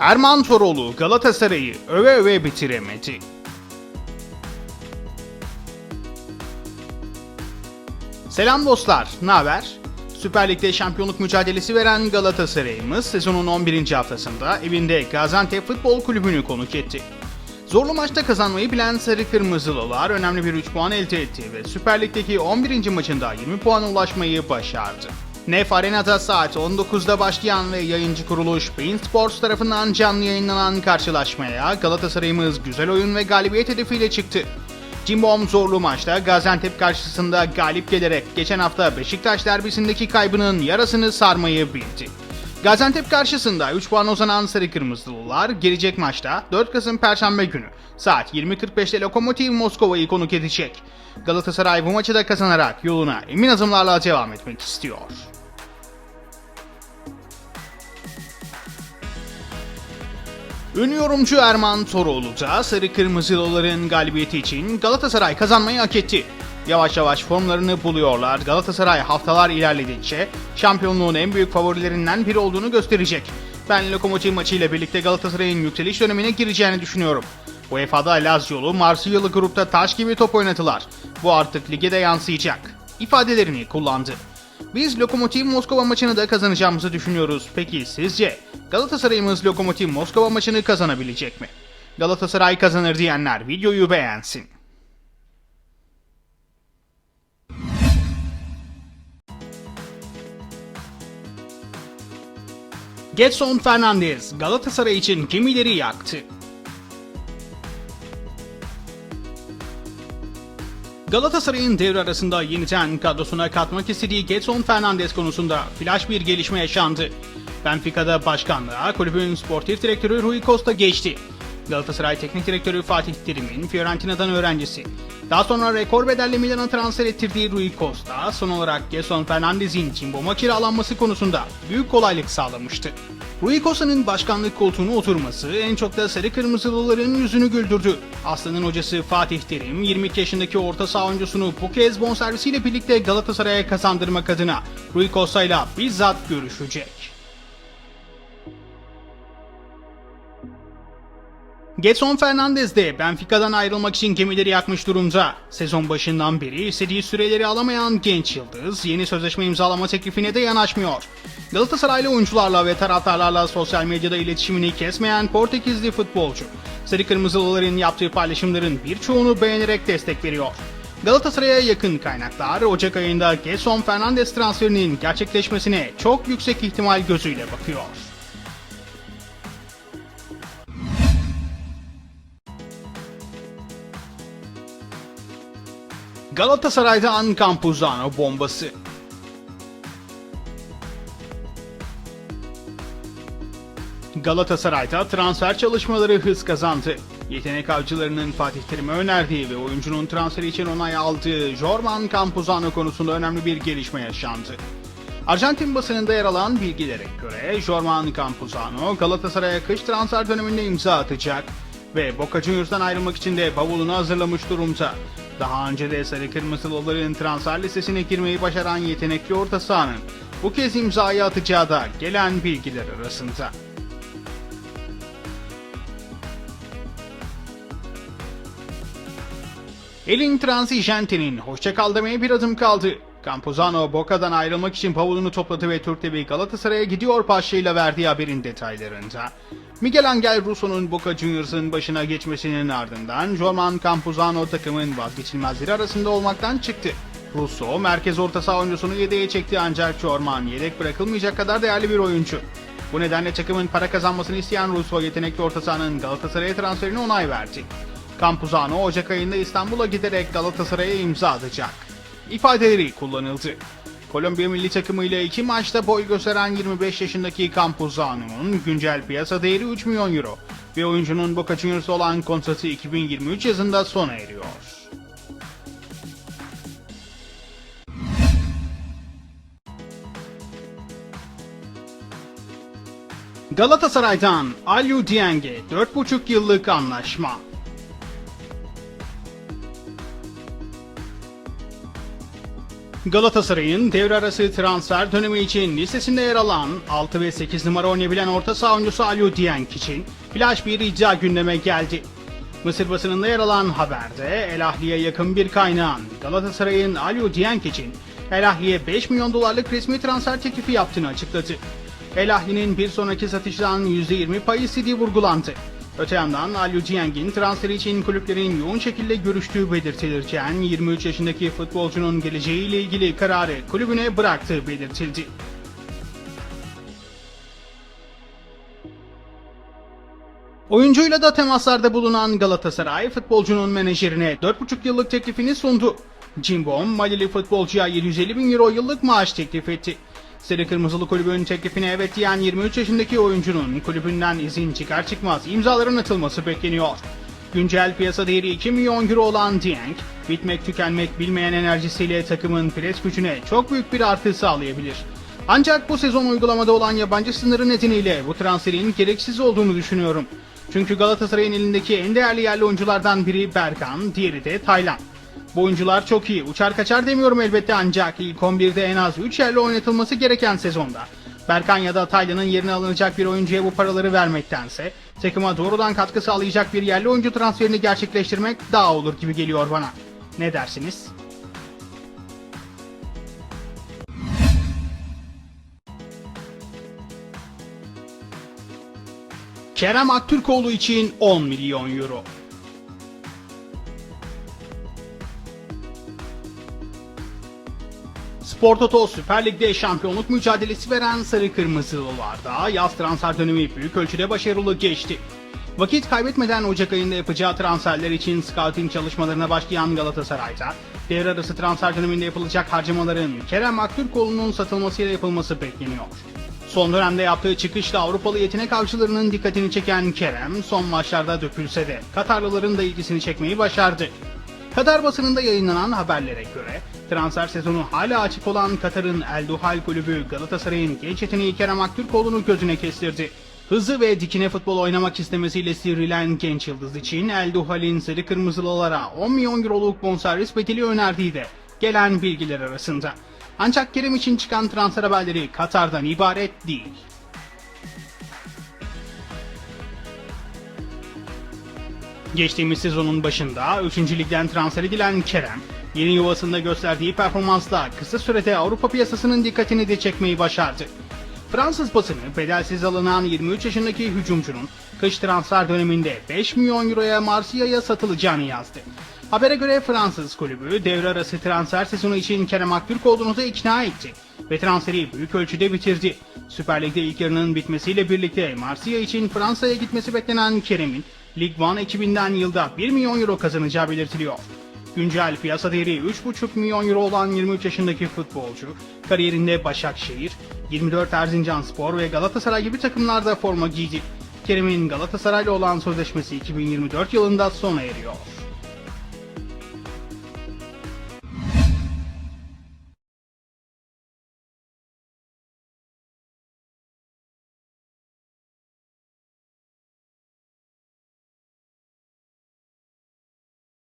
Erman Toroğlu Galatasaray'ı öve öve bitiremedi. Selam dostlar, ne haber? Süper Lig'de şampiyonluk mücadelesi veren Galatasaray'ımız sezonun 11. haftasında evinde Gaziantep Futbol Kulübü'nü konuk etti. Zorlu maçta kazanmayı bilen Sarı Kırmızılılar önemli bir 3 puan elde etti ve Süper Lig'deki 11. maçında 20 puana ulaşmayı başardı. Nef Arena'da saat 19'da başlayan ve yayıncı kuruluş Bein Sports tarafından canlı yayınlanan karşılaşmaya Galatasaray'ımız güzel oyun ve galibiyet hedefiyle çıktı. Cimbom zorlu maçta Gaziantep karşısında galip gelerek geçen hafta Beşiktaş derbisindeki kaybının yarasını sarmayı bildi. Gaziantep karşısında 3 puan uzanan Sarı Kırmızılılar gelecek maçta 4 Kasım Perşembe günü saat 20.45'te Lokomotiv Moskova'yı konuk edecek. Galatasaray bu maçı da kazanarak yoluna emin adımlarla devam etmek istiyor. Ünlü yorumcu Erman Toroğlu da Sarı Kırmızılıların galibiyeti için Galatasaray kazanmayı hak etti. Yavaş yavaş formlarını buluyorlar. Galatasaray haftalar ilerledikçe şampiyonluğun en büyük favorilerinden biri olduğunu gösterecek. Ben Lokomotiv maçıyla birlikte Galatasaray'ın yükseliş dönemine gireceğini düşünüyorum. UEFA'da Lazio'lu, Marsilyalı grupta taş gibi top oynadılar. Bu artık lige de yansıyacak. ifadelerini kullandı. Biz Lokomotiv Moskova maçını da kazanacağımızı düşünüyoruz. Peki sizce Galatasaray'ımız Lokomotiv Moskova maçını kazanabilecek mi? Galatasaray kazanır diyenler videoyu beğensin. Getson Fernandez Galatasaray için gemileri yaktı. Galatasaray'ın devre arasında yeniden kadrosuna katmak istediği Getson Fernandes konusunda flash bir gelişme yaşandı. Benfica'da başkanlığa kulübün sportif direktörü Rui Costa geçti. Galatasaray Teknik Direktörü Fatih Terim'in Fiorentina'dan öğrencisi. Daha sonra rekor bedelle Milan'a transfer ettirdiği Rui Costa son olarak Getson Fernandez'in Cimbom'a kiralanması konusunda büyük kolaylık sağlamıştı. Rui Costa'nın başkanlık koltuğuna oturması en çok da sarı kırmızılıların yüzünü güldürdü. Aslan'ın hocası Fatih Terim 22 yaşındaki orta saha oyuncusunu bu kez bonservisiyle birlikte Galatasaray'a kazandırmak adına Rui Costa ile bizzat görüşecek. Getson Fernandez de Benfica'dan ayrılmak için gemileri yakmış durumda. Sezon başından beri istediği süreleri alamayan genç yıldız yeni sözleşme imzalama teklifine de yanaşmıyor. Galatasaraylı oyuncularla ve taraftarlarla sosyal medyada iletişimini kesmeyen Portekizli futbolcu. Sarı Kırmızılıların yaptığı paylaşımların birçoğunu beğenerek destek veriyor. Galatasaray'a yakın kaynaklar Ocak ayında Getson Fernandes transferinin gerçekleşmesine çok yüksek ihtimal gözüyle bakıyor. Galatasaray'dan Campuzano bombası. Galatasaray'da transfer çalışmaları hız kazandı. Yetenek avcılarının Fatih Terim'e önerdiği ve oyuncunun transferi için onay aldığı Jorman Campuzano konusunda önemli bir gelişme yaşandı. Arjantin basınında yer alan bilgilere göre Jorman Campuzano Galatasaray'a kış transfer döneminde imza atacak ve Boca Juniors'tan ayrılmak için de bavulunu hazırlamış durumda. Daha önce de Sarı Kırmızılıların transfer listesine girmeyi başaran yetenekli orta sahanın bu kez imzayı atacağı da gelen bilgiler arasında. Elin Transigente'nin hoşçakal demeye bir adım kaldı. Campuzano Boca'dan ayrılmak için bavulunu topladı ve Türk TV Galatasaray'a gidiyor başlığıyla verdiği haberin detaylarında. Miguel Angel Russo'nun Boca Juniors'ın başına geçmesinin ardından Jorman Campuzano takımın vazgeçilmezleri arasında olmaktan çıktı. Russo merkez orta saha oyuncusunu yedeğe çekti ancak Jorman yedek bırakılmayacak kadar değerli bir oyuncu. Bu nedenle takımın para kazanmasını isteyen Russo yetenekli orta sahanın Galatasaray'a transferine onay verdi. Campuzano Ocak ayında İstanbul'a giderek Galatasaray'a imza atacak. İfadeleri kullanıldı. Kolombiya milli takımı ile iki maçta boy gösteren 25 yaşındaki Campuzano'nun güncel piyasa değeri 3 milyon euro ve oyuncunun Boca Juniors'la olan kontratı 2023 yazında sona eriyor. Galatasaray'dan Aliou Dieng'e 4,5 yıllık anlaşma. Galatasaray'ın devre arası transfer dönemi için listesinde yer alan 6 ve 8 numara oynayabilen orta saha oyuncusu Aliou Dieng için flash bir iddia gündeme geldi. Mısır basınında yer alan haberde El Ahli'ye yakın bir kaynağın Galatasaray'ın Aliou Dieng için El Ahli'ye 5 milyon dolarlık resmi transfer teklifi yaptığını açıkladı. El Ahli'nin bir sonraki satıştan %20 pay istediği vurgulandı. Öte yandan Aliou Dieng'in transferi için kulüplerin yoğun şekilde görüştüğü belirtilirken 23 yaşındaki futbolcunun geleceğiyle ilgili kararı kulübüne bıraktığı belirtildi. Oyuncuyla da temaslarda bulunan Galatasaray futbolcunun menajerine 4,5 yıllık teklifini sundu. Cimbom, Malili futbolcuya 750 bin euro yıllık maaş teklif etti. Sarı Kırmızılı kulübün teklifine evet diyen 23 yaşındaki oyuncunun kulübünden izin çıkar çıkmaz imzaların atılması bekleniyor. Güncel piyasa değeri 2 milyon euro olan Dieng, bitmek tükenmek bilmeyen enerjisiyle takımın pres gücüne çok büyük bir artı sağlayabilir. Ancak bu sezon uygulamada olan yabancı sınırı nedeniyle bu transferin gereksiz olduğunu düşünüyorum. Çünkü Galatasaray'ın elindeki en değerli yerli oyunculardan biri Berkan, diğeri de Taylan. Bu oyuncular çok iyi. Uçar kaçar demiyorum elbette ancak ilk 11'de en az 3 yerli oynatılması gereken sezonda. Berkan ya da Taylan'ın yerine alınacak bir oyuncuya bu paraları vermektense takıma doğrudan katkı sağlayacak bir yerli oyuncu transferini gerçekleştirmek daha olur gibi geliyor bana. Ne dersiniz? Kerem Aktürkoğlu için 10 milyon euro. Spor Toto Süper Lig'de şampiyonluk mücadelesi veren Sarı Kırmızılılarda yaz transfer dönemi büyük ölçüde başarılı geçti. Vakit kaybetmeden Ocak ayında yapacağı transferler için scouting çalışmalarına başlayan Galatasaray'da devre arası transfer döneminde yapılacak harcamaların Kerem Aktürkoğlu'nun satılmasıyla yapılması bekleniyor. Son dönemde yaptığı çıkışla Avrupalı yetenek avcılarının dikkatini çeken Kerem son maçlarda dökülse de Katarlıların da ilgisini çekmeyi başardı. Katar basınında yayınlanan haberlere göre transfer sezonu hala açık olan Katar'ın El Duhal kulübü Galatasaray'ın genç yeteneği Kerem Aktürkoğlu'nu gözüne kestirdi. Hızlı ve dikine futbol oynamak istemesiyle sivrilen genç yıldız için El Duhal'in sarı kırmızılılara 10 milyon euroluk bonservis bedeli önerdiği de gelen bilgiler arasında. Ancak Kerem için çıkan transfer haberleri Katar'dan ibaret değil. Geçtiğimiz sezonun başında 3. ligden transfer edilen Kerem, yeni yuvasında gösterdiği performansla kısa sürede Avrupa piyasasının dikkatini de çekmeyi başardı. Fransız basını bedelsiz alınan 23 yaşındaki hücumcunun kış transfer döneminde 5 milyon euroya Marsilya'ya satılacağını yazdı. Habere göre Fransız kulübü devre arası transfer sezonu için Kerem Aktürkoğlu'nu da ikna etti ve transferi büyük ölçüde bitirdi. Süper Lig'de ilk yarının bitmesiyle birlikte Marsilya için Fransa'ya gitmesi beklenen Kerem'in Lig 1 ekibinden yılda 1 milyon euro kazanacağı belirtiliyor. Güncel piyasa değeri 3,5 milyon euro olan 23 yaşındaki futbolcu, kariyerinde Başakşehir, 24 Erzincan Spor ve Galatasaray gibi takımlarda forma giydi. Kerem'in Galatasaray'la olan sözleşmesi 2024 yılında sona eriyor.